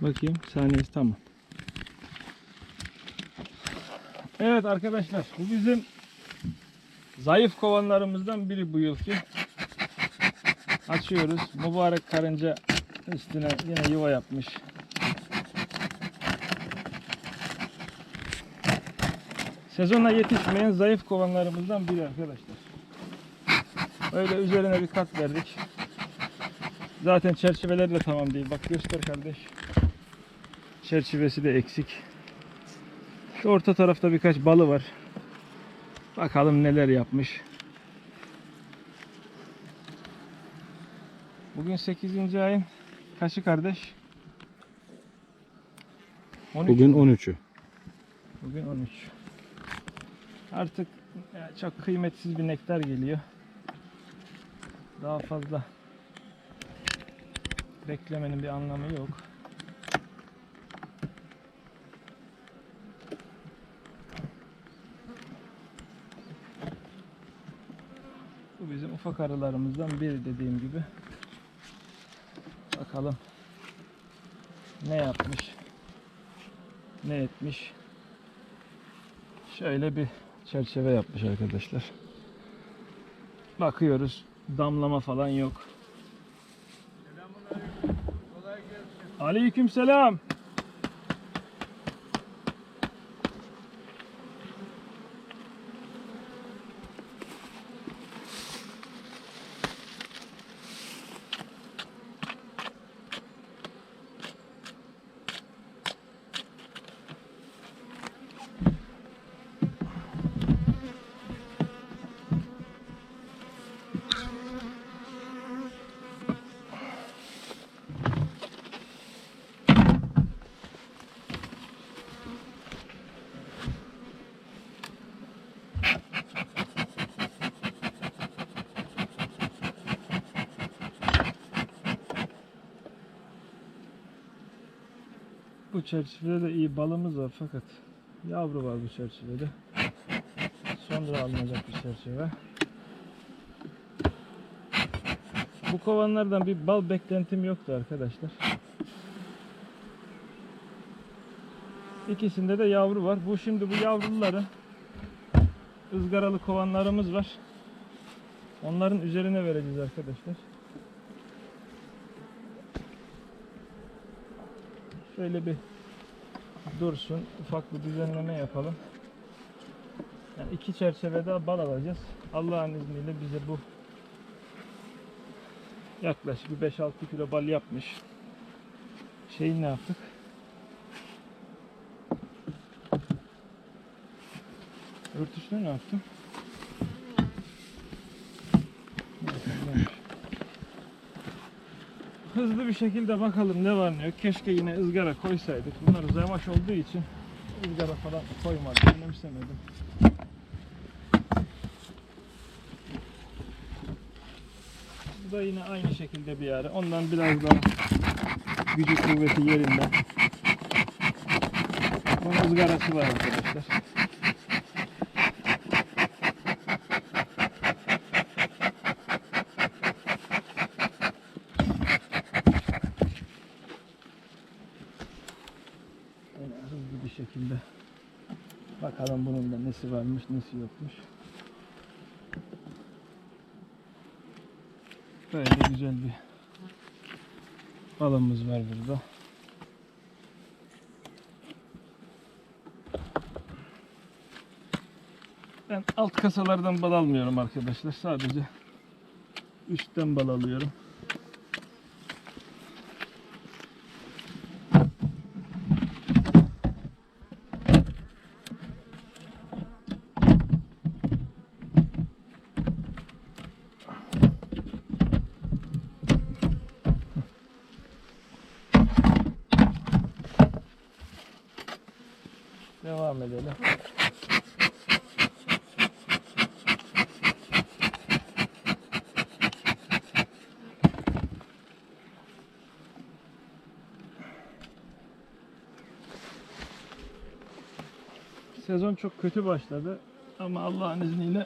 Bakayım saniyesi tamam. Evet arkadaşlar bu bizim zayıf kovanlarımızdan biri bu yılki. Açıyoruz. Mübarek karınca üstüne yine yuva yapmış. Sezona yetişmeyen zayıf kovanlarımızdan biri arkadaşlar. Öyle üzerine bir kat verdik. Zaten çerçeveleri de tamam değil. Bak göster kardeş. Çerçevesi de eksik. Şu orta tarafta birkaç balı var. Bakalım neler yapmış. Bugün 8. ayın kaçı kardeş? 13 Bugün mü? 13'ü. Bugün 13. Artık ya, çok kıymetsiz bir nektar geliyor. Daha fazla beklemenin bir anlamı yok. Ufak arılarımızdan biri dediğim gibi. Bakalım ne yapmış, ne etmiş. Şöyle bir çerçeve yapmış arkadaşlar. Bakıyoruz. Damlama falan yok. Aleyküm selam. Çerçevede de iyi balımız var fakat yavru var bu çerçevede. Sonra alınacak bir çerçeve. Bu kovanlardan bir bal beklentim yoktu arkadaşlar. İkisinde de yavru var. Bu şimdi bu yavruları ızgaralı kovanlarımız var. Onların üzerine vereceğiz arkadaşlar. Şöyle bir dursun. Ufak bir düzenleme yapalım. Yani iki çerçevede bal alacağız. Allah'ın izniyle bize bu yaklaşık bir 5-6 kilo bal yapmış. Şeyi ne yaptık? Örtüsünü ne yaptım? Hızlı bir şekilde bakalım ne var ne yok. Keşke yine ızgara koysaydık. Bunlar zamaş olduğu için ızgara falan koymadım. Önemsemedim. Bu da yine aynı şekilde bir arı. Ondan biraz daha gücü kuvveti yerinde. Bunun ızgarası var arkadaşlar. Yine hızlı bir şekilde nesi varmış nesi yokmuş. Böyle güzel bir balımız var burada. Ben alt kasalardan bal almıyorum arkadaşlar. Sadece üstten bal alıyorum. sezon çok kötü başladı. Ama Allah'ın izniyle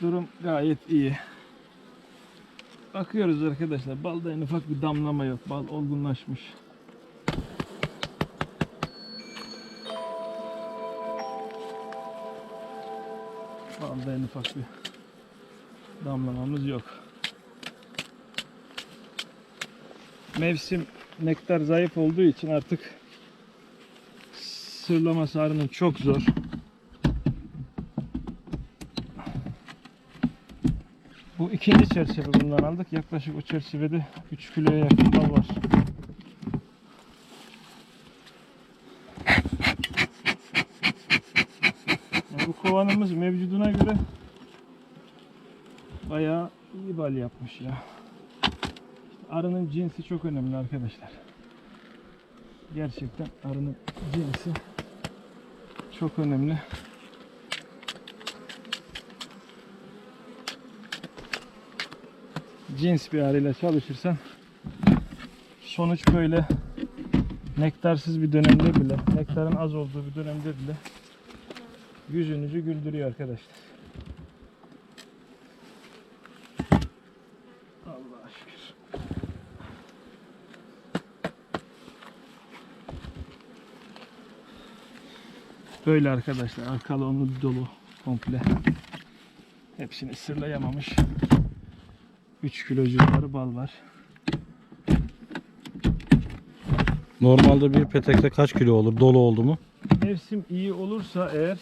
durum gayet iyi. Bakıyoruz arkadaşlar. Balda en ufak bir damlama yok. Bal olgunlaşmış. Balda en ufak bir damlamamız yok. Mevsim nektar zayıf olduğu için artık sırlaması arının çok zor. Bu ikinci çerçeve bundan aldık. Yaklaşık o çerçevede 3 kiloya yakın bal var. Yani bu kovanımız mevcuduna göre bayağı iyi bal yapmış ya. İşte arının cinsi çok önemli arkadaşlar. Gerçekten arının cinsi çok önemli. Cins bir arıyla çalışırsan sonuç böyle nektarsız bir dönemde bile, nektarın az olduğu bir dönemde bile yüzünüzü güldürüyor arkadaşlar. Böyle arkadaşlar. Arkalı onu dolu komple. Hepsini sırlayamamış. 3 kilo civarı bal var. Normalde bir petekte kaç kilo olur dolu oldu mu? Mevsim iyi olursa eğer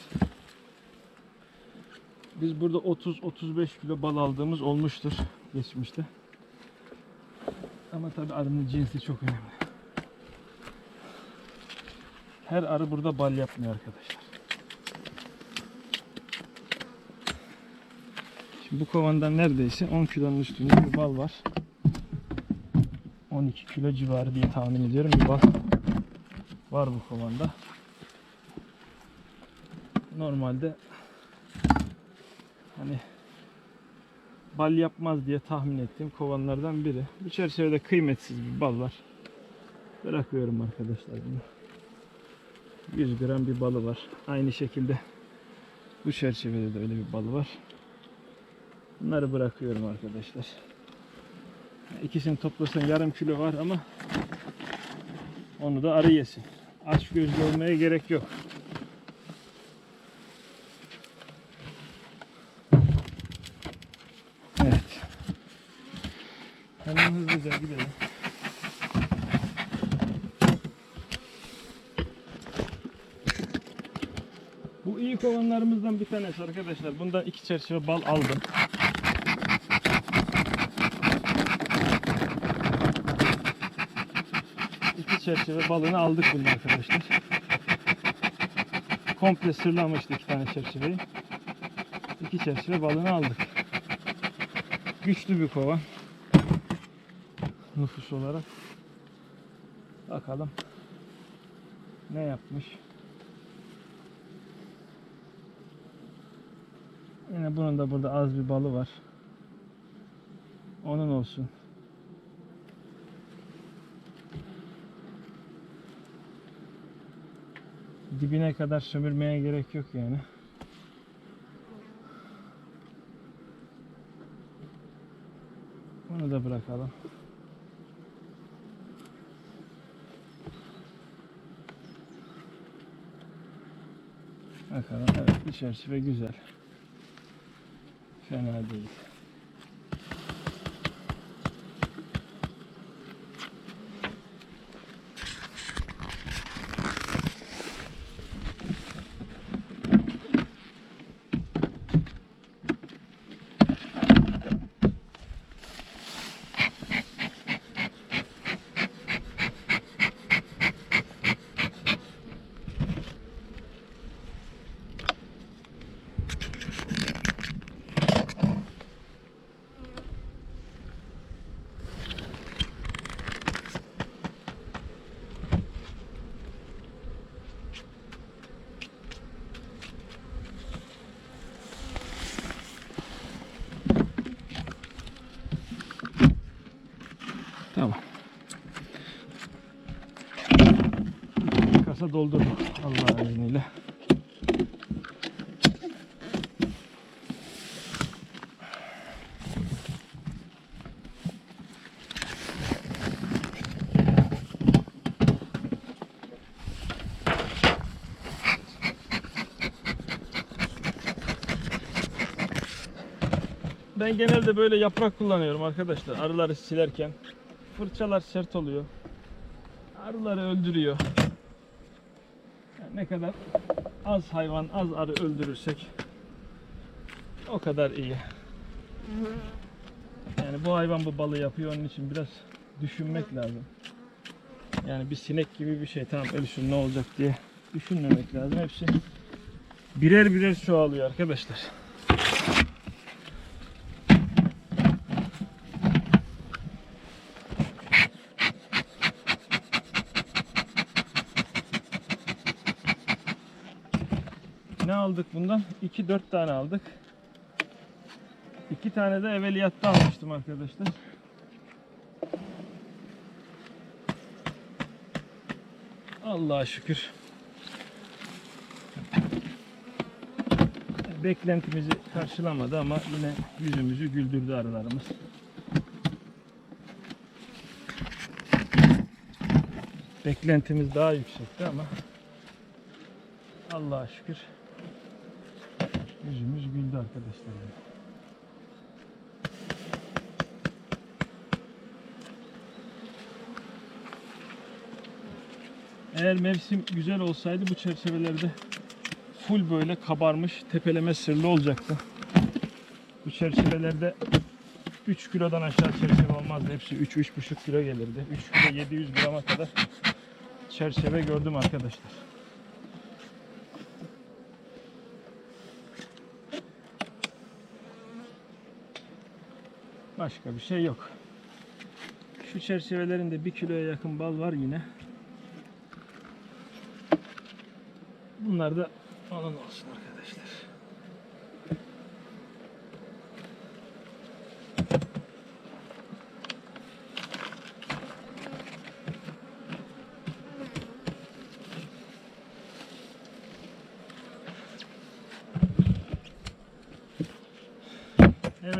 biz burada 30-35 kilo bal aldığımız olmuştur geçmişte. Ama tabi arının cinsi çok önemli. Her arı burada bal yapmıyor arkadaşlar. Şimdi bu kovandan neredeyse 10 kilonun üstünde bir bal var. 12 kilo civarı diye tahmin ediyorum bir bal var bu kovanda. Normalde hani bal yapmaz diye tahmin ettiğim kovanlardan biri. Bu çerçevede kıymetsiz bir bal var. Bırakıyorum arkadaşlar bunu. 100 gram bir balı var. Aynı şekilde bu çerçevede de öyle bir balı var. Bunları bırakıyorum arkadaşlar. İkisini toplasan yarım kilo var ama onu da arı yesin. Aç gözlü olmaya gerek yok. Evet. Hemen hızlıca gidelim. Bu iyi kovanlarımızdan bir tanesi arkadaşlar. Bunda iki çerçeve bal aldım. İki çerçeve balını aldık bunu arkadaşlar. Komple sırlamıştı iki tane çerçeveyi. İki çerçeve balını aldık. Güçlü bir kovan. Nüfus olarak. Bakalım ne yapmış. Yine bunun da burada az bir balı var. Onun olsun. Dibine kadar sömürmeye gerek yok yani. Bunu da bırakalım. Bakalım evet bir çerçeve güzel. Fena değil. Tamam. Kasa doldurduk Allah'ın izniyle. ben genelde böyle yaprak kullanıyorum arkadaşlar. Arıları silerken. Fırçalar sert oluyor. Arıları öldürüyor. Ne kadar az hayvan, az arı öldürürsek o kadar iyi. Yani bu hayvan bu balı yapıyor onun için biraz düşünmek lazım. Yani bir sinek gibi bir şey tamam ölüşün ne olacak diye düşünmemek lazım. Hepsi birer birer çoğalıyor arkadaşlar. Ne aldık bundan? 2-4 tane aldık. 2 tane de evveliyatta almıştım arkadaşlar. Allah'a şükür. Beklentimizi karşılamadı ama yine yüzümüzü güldürdü arılarımız. Beklentimiz daha yüksekti ama Allah'a şükür yüzümüz güldü arkadaşlar. Eğer mevsim güzel olsaydı bu çerçevelerde full böyle kabarmış tepeleme sırlı olacaktı. Bu çerçevelerde 3 kilodan aşağı çerçeve olmazdı. Hepsi 3-3,5 kilo gelirdi. 3 kilo 700 grama kadar çerçeve gördüm arkadaşlar. Başka bir şey yok. Şu çerçevelerinde 1 kiloya yakın bal var yine. Bunlar da onun olsun arkadaşlar.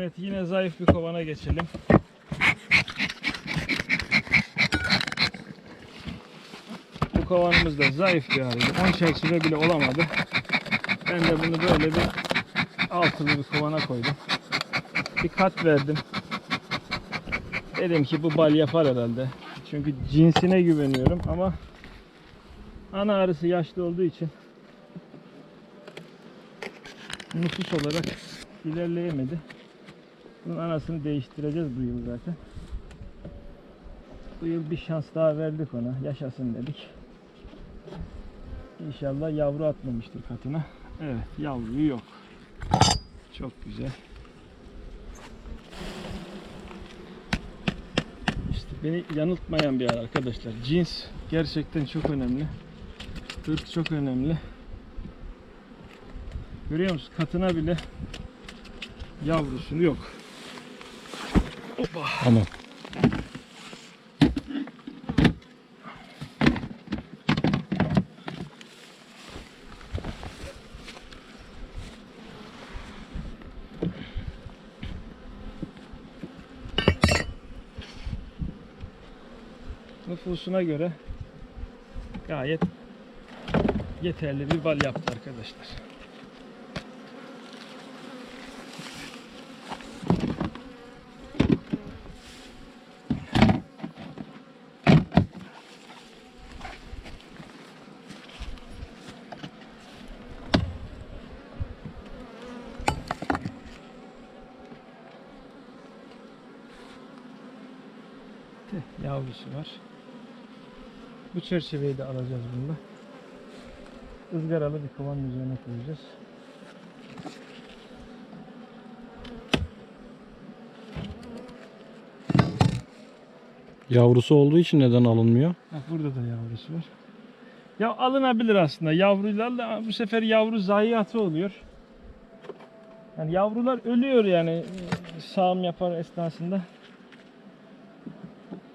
Evet yine zayıf bir kovana geçelim. Bu kovanımız da zayıf bir arıydı. 10 çerçeve bile olamadı. Ben de bunu böyle bir altılı bir kovana koydum. Bir kat verdim. Dedim ki bu bal yapar herhalde. Çünkü cinsine güveniyorum ama ana arısı yaşlı olduğu için nüfus olarak ilerleyemedi. Bunun anasını değiştireceğiz bu yıl zaten. Bu yıl bir şans daha verdik ona. Yaşasın dedik. İnşallah yavru atmamıştır katına. Evet yavru yok. Çok güzel. İşte beni yanıltmayan bir yer arkadaşlar. Cins gerçekten çok önemli. Irk çok önemli. Görüyor musunuz? Katına bile yavrusu yok. Hoppa. Ama nüfusuna göre gayet yeterli bir bal yaptı arkadaşlar. Yavrusu var. Bu çerçeveyi de alacağız bunda. Izgaralı bir kovanın üzerine koyacağız. yavrusu olduğu için neden alınmıyor? Bak burada da yavrusu var. Ya alınabilir aslında yavruyla ama bu sefer yavru zayiatı oluyor. Yani yavrular ölüyor yani sağım yapar esnasında.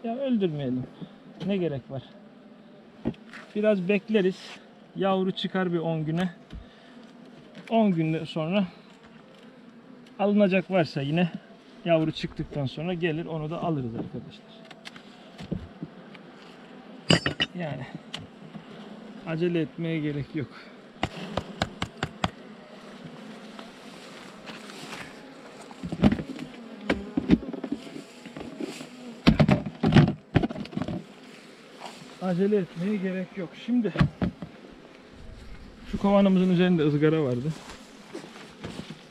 Ya öldürmeyelim. Ne gerek var? Biraz bekleriz. Yavru çıkar bir 10 güne. 10 gün sonra alınacak varsa yine yavru çıktıktan sonra gelir onu da alırız arkadaşlar. Yani acele etmeye gerek yok. Acele etmeye gerek yok. Şimdi şu kovanımızın üzerinde ızgara vardı.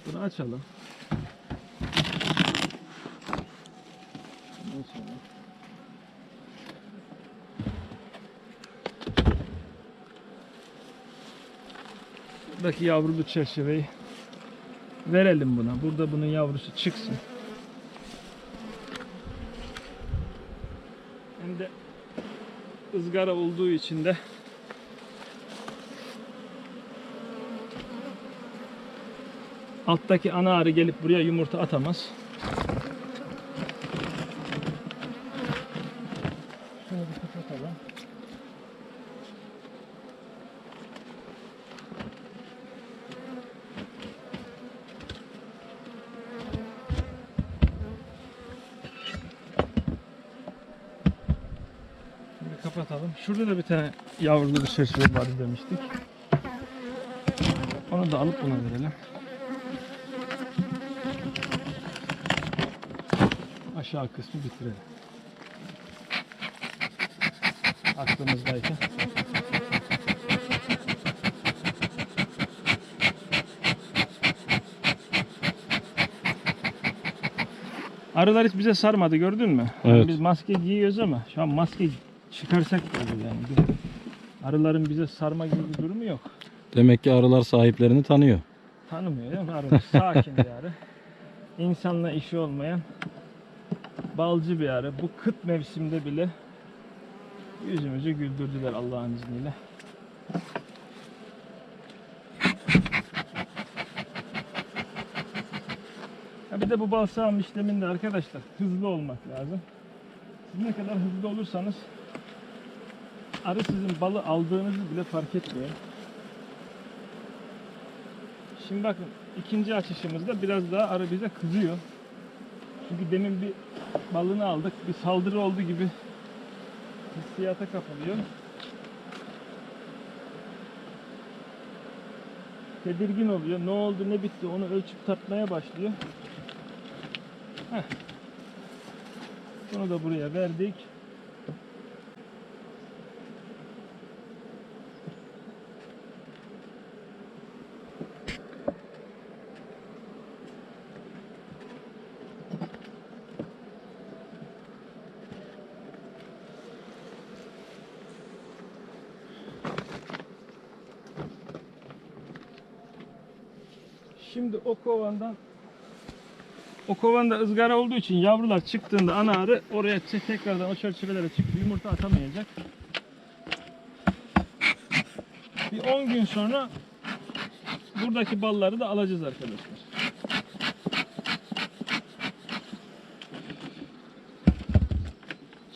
Bunu açalım. Buradaki yavrulu çerçeveyi verelim buna. Burada bunun yavrusu çıksın. Hem de ızgara olduğu için de alttaki ana arı gelip buraya yumurta atamaz. Kapatalım. Şurada da bir tane yavrulu bir çerçeve vardı demiştik. Onu da alıp buna verelim. Aşağı kısmı bitirelim. Aklımızdayken. Arılar hiç bize sarmadı gördün mü? Evet. Biz maske giyiyoruz ama şu an maske çıkarsak olur yani. Arıların bize sarma gibi bir durumu yok. Demek ki arılar sahiplerini tanıyor. Tanımıyor değil mi? Arı sakin bir arı. İnsanla işi olmayan balcı bir arı. Bu kıt mevsimde bile yüzümüzü güldürdüler Allah'ın izniyle. Ha bir de bu bal sağım işleminde arkadaşlar hızlı olmak lazım. Siz ne kadar hızlı olursanız arı sizin balı aldığınızı bile fark etmiyor. Şimdi bakın ikinci açışımızda biraz daha arı bize kızıyor. Çünkü demin bir balını aldık. Bir saldırı oldu gibi hissiyata kapılıyor. Tedirgin oluyor. Ne oldu ne bitti onu ölçüp tartmaya başlıyor. Heh. Bunu da buraya verdik. Şimdi o kovandan o kovanda ızgara olduğu için yavrular çıktığında ana arı oraya te- tekrardan o çerçevelere çıkıp yumurta atamayacak. Bir 10 gün sonra buradaki balları da alacağız arkadaşlar.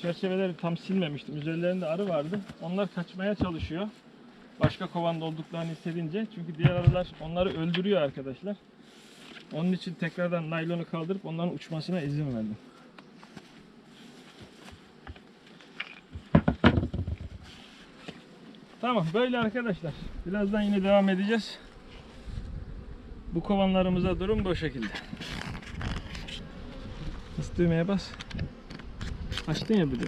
Çerçeveleri tam silmemiştim. Üzerlerinde arı vardı. Onlar kaçmaya çalışıyor. Başka kovanda olduklarını hissedince. Çünkü diğer arılar onları öldürüyor arkadaşlar. Onun için tekrardan naylonu kaldırıp onların uçmasına izin verdim. Tamam böyle arkadaşlar. Birazdan yine devam edeceğiz. Bu kovanlarımıza durum bu şekilde. Bas düğmeye bas. Açtın ya bir de.